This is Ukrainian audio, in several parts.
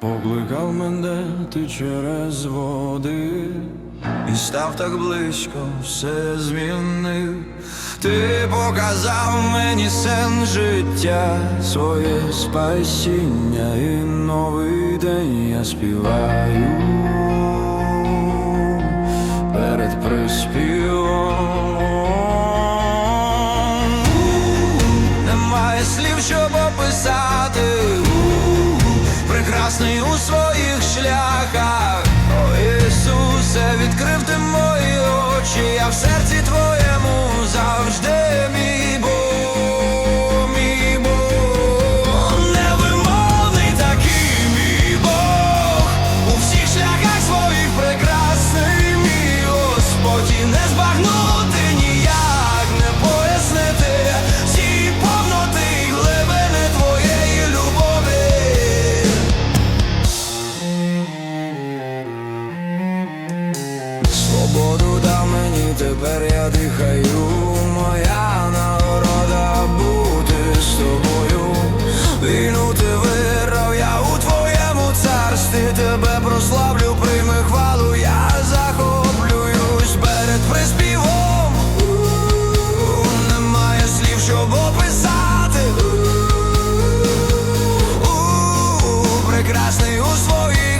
Покликав мене ти через води, і став так близько, все змінив. Ти показав мені сен життя, своє спасіння і новий день я співаю прекрасний у своїх шляхах. О Ісусе, відкрив ти мої очі, я в серці твоєму завжди мій я. Моя нагорода бути з тобою. Війну ти виграв, я у твоєму царстві тебе прославлю, прийми хвалу, я захоплююсь перед приспівом. Немає слів, щоб описати. У, Прекрасний у своїх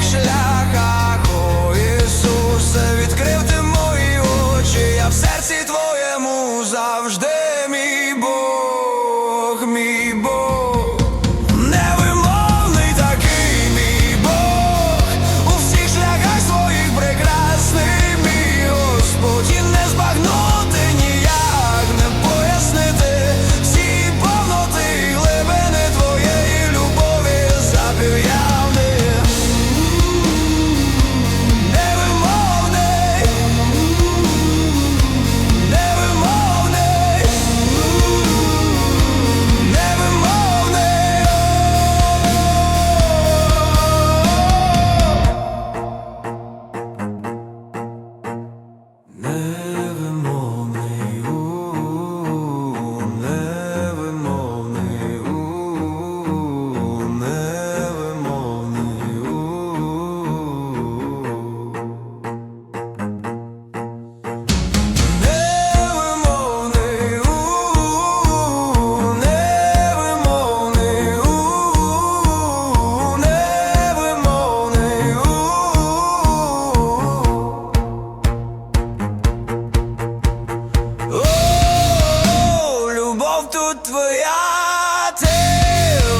тут твоя, ти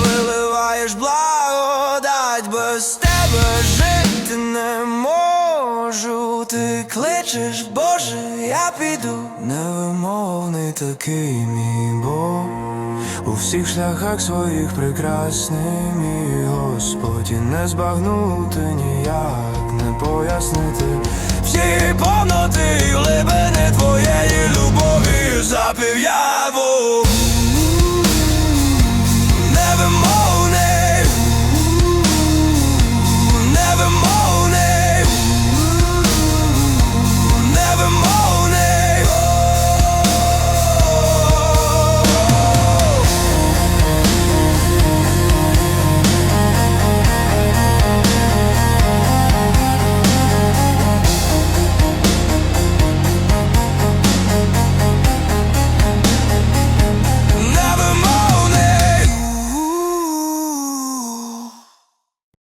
виливаєш благодать, без тебе жити не можу. Ти кличеш, Боже, я піду. Невимовний такий мій Бог. У всіх шляхах своїх прекрасний мій Господь, і не збагнути ніяк, не пояснити всі повноти глибини